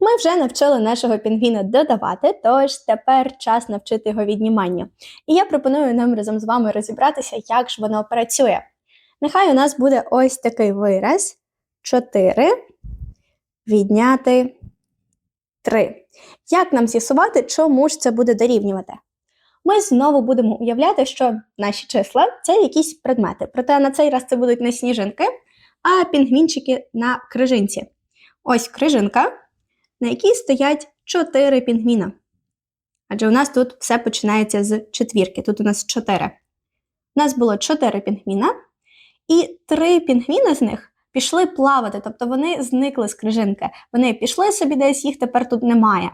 Ми вже навчили нашого пінгвіна додавати, тож тепер час навчити його відніманню. І я пропоную нам разом з вами розібратися, як ж воно працює. Нехай у нас буде ось такий вираз: 4 відняти 3. Як нам з'ясувати, чому ж це буде дорівнювати? Ми знову будемо уявляти, що наші числа це якісь предмети. Проте на цей раз це будуть не сніжинки, а пінгвінчики на крижинці. Ось крижинка, на якій стоять 4 пінгвіна. Адже у нас тут все починається з четвірки. Тут у нас 4. У нас було 4 пінгвіна, і 3 пінгвіна з них пішли плавати, тобто вони зникли з крижинки. Вони пішли собі десь, їх тепер тут немає.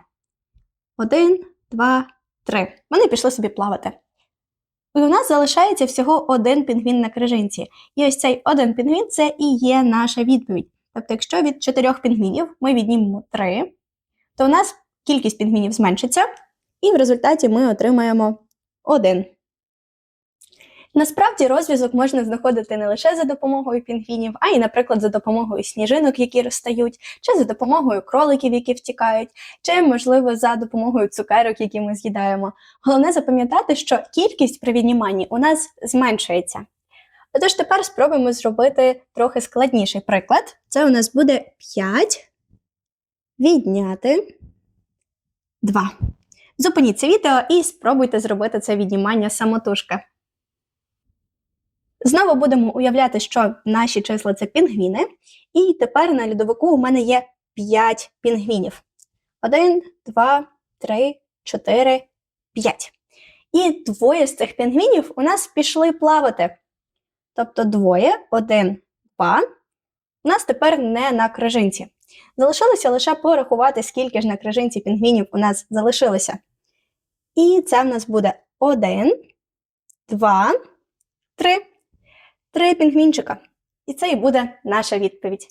Один, два, три. Вони пішли собі плавати. І у нас залишається всього один пінгвін на крижинці. І ось цей один пінгвін це і є наша відповідь. Тобто, якщо від чотирьох пінгвінів ми віднімемо три, то у нас кількість пінгвінів зменшиться, і в результаті ми отримаємо один. Насправді розв'язок можна знаходити не лише за допомогою пінгвінів, а й, наприклад, за допомогою сніжинок, які розстають, чи за допомогою кроликів, які втікають, чи, можливо, за допомогою цукерок, які ми з'їдаємо. Головне запам'ятати, що кількість при відніманні у нас зменшується. Отож, тепер спробуємо зробити трохи складніший приклад. Це у нас буде 5 відняти 2. Зупиніть це відео і спробуйте зробити це віднімання самотужки. Знову будемо уявляти, що наші числа це пінгвіни, і тепер на льодовику у мене є 5 пінгвінів. 1, 2, 3, 4, 5. І двоє з цих пінгвінів у нас пішли плавати. Тобто двоє, один, два. У нас тепер не на крижинці. Залишилося лише порахувати, скільки ж на крижинці пінгвінів у нас залишилося. І це в нас буде один, два, три. Три пінгвінчика. І це і буде наша відповідь.